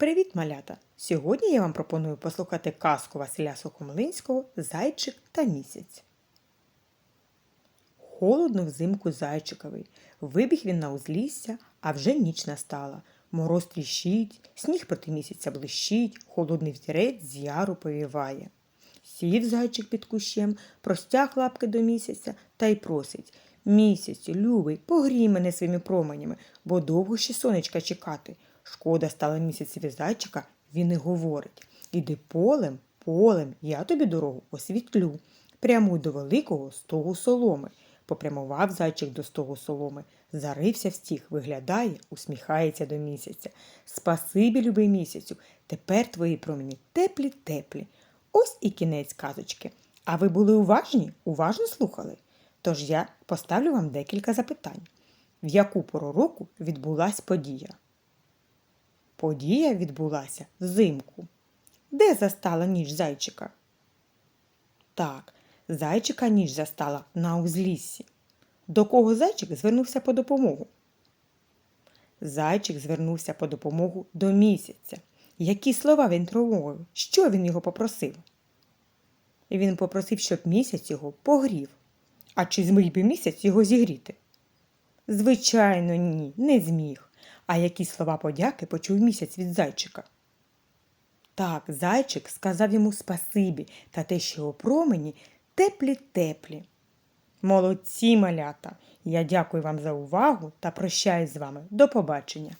Привіт, малята! Сьогодні я вам пропоную послухати казку Василя Сухомлинського Зайчик та місяць. Холодно взимку зайчиковий. Вибіг він на узлісся, а вже ніч настала. Мороз тріщить, сніг проти місяця блищить, холодний вітерець з яру повіває. Сів зайчик під кущем, простяг лапки до місяця та й просить Місяцю, любий, погрій мене своїми променями, бо довго ще сонечка чекати. Шкода стала місяцеві зайчика, він і говорить Іди полем, полем, я тобі дорогу освітлю. Прямуй до великого стогу соломи. Попрямував зайчик до стогу соломи, зарився в стіг, виглядає, усміхається до місяця. Спасибі, любий місяцю, тепер твої промені теплі, теплі. Ось і кінець казочки. А ви були уважні? Уважно слухали? Тож я поставлю вам декілька запитань. В яку пору року відбулась подія? Подія відбулася взимку. Де застала ніч зайчика? Так, зайчика ніч застала на узліссі. До кого зайчик звернувся по допомогу? Зайчик звернувся по допомогу до місяця. Які слова він промовив? Що він його попросив? Він попросив, щоб місяць його погрів. А чи зміг би місяць його зігріти? Звичайно, ні, не зміг. А які слова подяки почув місяць від зайчика? Так, зайчик сказав йому спасибі та те, що у промені теплі-теплі. Молодці малята! Я дякую вам за увагу та прощаюсь з вами. До побачення!